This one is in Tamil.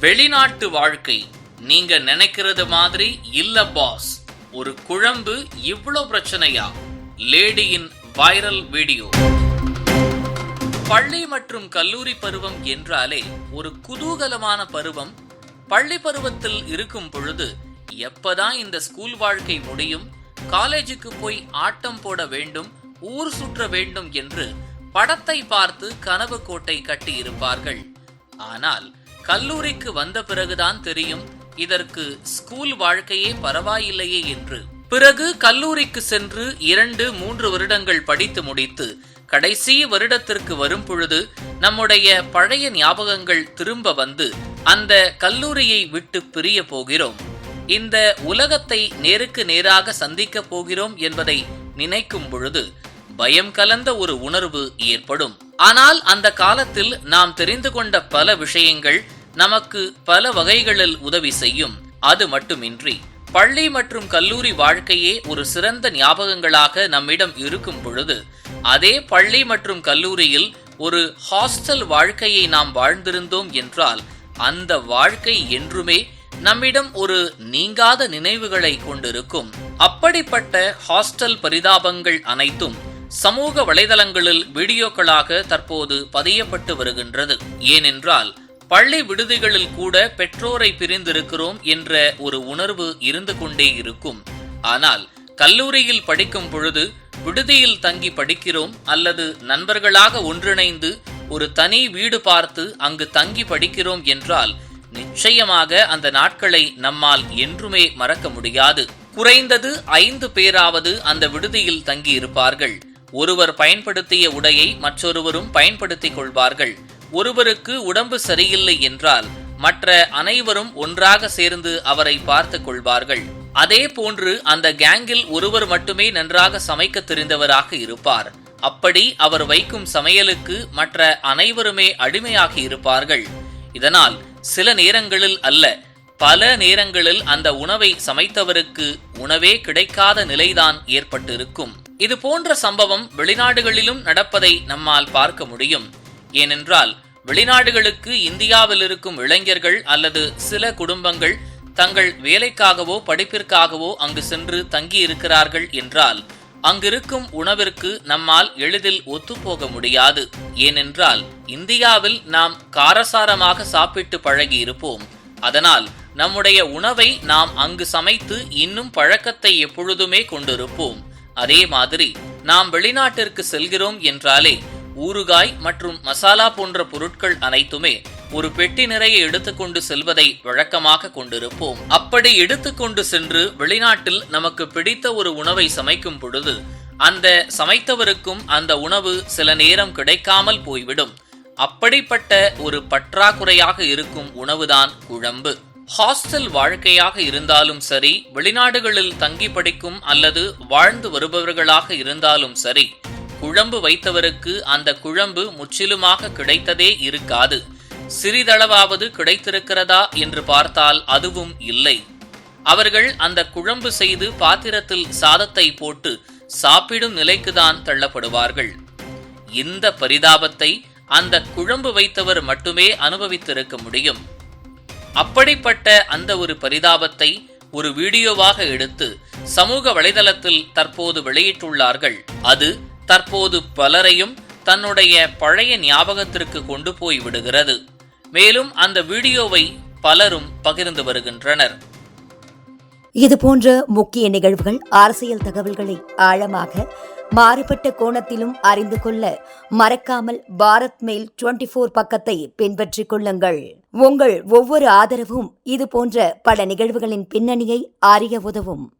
வெளிநாட்டு வாழ்க்கை நீங்க நினைக்கிறது மாதிரி இல்ல பாஸ் ஒரு குழம்பு இவ்ளோ பிரச்சனையா? லேடியின் வைரல் வீடியோ பள்ளி மற்றும் கல்லூரி பருவம் என்றாலே ஒரு குதூகலமான பருவம். பள்ளி பருவத்தில் இருக்கும் பொழுது எப்பதான் இந்த ஸ்கூல் வாழ்க்கை முடியும்? காலேஜுக்கு போய் ஆட்டம் போட வேண்டும் ஊர் சுற்ற வேண்டும் என்று படத்தை பார்த்து கனவு கோட்டை கட்டி இருப்பார்கள் ஆனால் கல்லூரிக்கு வந்த பிறகுதான் தெரியும் இதற்கு ஸ்கூல் வாழ்க்கையே பரவாயில்லையே என்று. பிறகு கல்லூரிக்கு சென்று இரண்டு மூன்று வருடங்கள் படித்து முடித்து கடைசி வருடத்திற்கு வரும் பொழுது நம்முடைய பழைய ஞாபகங்கள் திரும்ப வந்து அந்த கல்லூரியை விட்டு பிரிய போகிறோம். இந்த உலகத்தை நேருக்கு நேராக சந்திக்க போகிறோம் என்பதை நினைக்கும் பொழுது பயம் கலந்த ஒரு உணர்வு ஏற்படும். ஆனால் அந்த காலத்தில் நாம் தெரிந்து கொண்ட பல விஷயங்கள் நமக்கு பல வகைகளில் உதவி செய்யும். அது மட்டுமின்றி பள்ளி மற்றும் கல்லூரி வாழ்க்கையே ஒரு சிறந்த ஞாபகங்களாக நம்மிடம் இருக்கும் பொழுது அதே பள்ளி மற்றும் கல்லூரியில் ஒரு ஹாஸ்டல் வாழ்க்கையை நாம் வாழ்ந்திருந்தோம் என்றால் அந்த வாழ்க்கை என்றுமே நம்மிடம் ஒரு நீங்காத நினைவுகளை கொண்டிருக்கும். அப்படிப்பட்ட ஹாஸ்டல் பரிதாபங்கள் அனைத்தும் சமூக வலைதளங்களில் வீடியோக்களாக தற்போது பதியப்பட்டு வருகின்றது. ஏனென்றால் பள்ளி விடுதிகளில் கூட பெற்றோரை பிரிந்திருக்கிறோம் என்ற ஒரு உணர்வு இருந்து கொண்டே இருக்கும். ஆனால் கல்லூரியில் படிக்கும் பொழுது விடுதியில் தங்கி படிக்கிறோம் அல்லது நண்பர்களாக ஒன்றிணைந்து ஒரு தனி வீடு பார்த்து அங்கு தங்கி படிக்கிறோம் என்றால் நிச்சயமாக அந்த நாட்களை நம்மால் என்றுமே மறக்க முடியாது. குறைந்தது ஐந்து பேராவது அந்த விடுதியில் தங்கி இருப்பார்கள் ஒருவர் பயன்படுத்திய உடையை மற்றொருவரும் பயன்படுத்திக் கொள்வார்கள். ஒருவருக்கு உடம்பு சரியில்லை என்றால் மற்ற அனைவரும் ஒன்றாக சேர்ந்து அவரை பார்த்துக் கொள்வார்கள். அதே போன்று அந்த கேங்கில் ஒருவர் மட்டுமே நன்றாக சமைக்க தெரிந்தவராக இருப்பார். அப்படி அவர் வைக்கும் சமையலுக்கு மற்ற அனைவருமே அடிமையாகி இருப்பார்கள். இதனால் சில நேரங்களில் அல்ல பல நேரங்களில் அந்த உணவை சமைத்தவருக்கு உணவே கிடைக்காத நிலைதான் ஏற்பட்டிருக்கும். இது போன்ற சம்பவம் வெளிநாடுகளிலும் நடப்பதை நம்மால் பார்க்க முடியும். ஏனென்றால் வெளிநாடுகளுக்கு இந்தியாவில் இருக்கும் இளைஞர்கள் அல்லது சில குடும்பங்கள் தங்கள் வேலைக்காகவோ படிப்பிற்காகவோ அங்கு சென்று தங்கியிருக்கிறார்கள் என்றால் அங்கிருக்கும் உணவிற்கு நம்மால் எளிதில் ஒத்துப்போக முடியாது. ஏனென்றால் இந்தியாவில் நாம் காரசாரமாக சாப்பிட்டு பழகி இருப்போம் அதனால் நம்முடைய உணவை நாம் அங்கு சமைத்து இன்னும் பழக்கத்தை எப்பொழுதுமே கொண்டிருப்போம். அதே மாதிரி நாம் வெளிநாட்டிற்கு செல்கிறோம் என்றாலே ஊறுகாய் மற்றும் மசாலா போன்ற பொருட்கள் அனைத்துமே ஒரு பெட்டி நிறைய எடுத்துக்கொண்டு செல்வதை வழக்கமாக கொண்டிருப்போம். அப்படி எடுத்துக்கொண்டு சென்று வெளிநாட்டில் நமக்கு பிடித்த ஒரு உணவை சமைக்கும் பொழுது அந்த சமைத்தவருக்கும் அந்த உணவு சில நேரம் கிடைக்காமல் போய்விடும். அப்படிப்பட்ட ஒரு பற்றாக்குறையாக இருக்கும் உணவுதான் குழம்பு. ஹாஸ்டல் வாழ்க்கையாக இருந்தாலும் சரி வெளிநாடுகளில் தங்கி படிக்கும் அல்லது வாழ்ந்து வருபவர்களாக இருந்தாலும் சரி குழம்பு வைத்தவருக்கு அந்த குழம்பு முற்றிலுமாக கிடைத்ததே இருக்காது. சிறிதளவாவது கிடைத்திருக்கிறதா என்று பார்த்தால் அதுவும் இல்லை. அவர்கள் அந்த குழம்பு செய்து பாத்திரத்தில் சாதத்தை போட்டு சாப்பிடும் நிலைக்குதான் தள்ளப்படுவார்கள். இந்த பரிதாபத்தை அந்த குழம்பு வைத்தவர் மட்டுமே அனுபவித்திருக்க முடியும். அப்படிப்பட்ட அந்த ஒரு பரிதாபத்தை ஒரு வீடியோவாக எடுத்து சமூக வலைதளத்தில் தற்போது வெளியிட்டுள்ளார்கள். அது தற்போது பலரையும் தன்னுடைய பழைய ஞாபகத்திற்கு கொண்டு போய் விடுகிறது. மேலும் அந்த வீடியோவை பலரும் பகிர்ந்து வருகின்றனர். இது போன்ற முக்கிய நிகழ்வுகள் அரசியல் தகவல்களை ஆழமாக மாறுபட்ட கோணத்திலும் அறிந்து கொள்ள மறக்காமல் பாரத் மெயில் டுவெண்டி போர் பக்கத்தை பின்பற்றிக் கொள்ளுங்கள். உங்கள் ஒவ்வொரு ஆதரவும் இது போன்ற பல நிகழ்வுகளின் பின்னணியை அறிய உதவும்.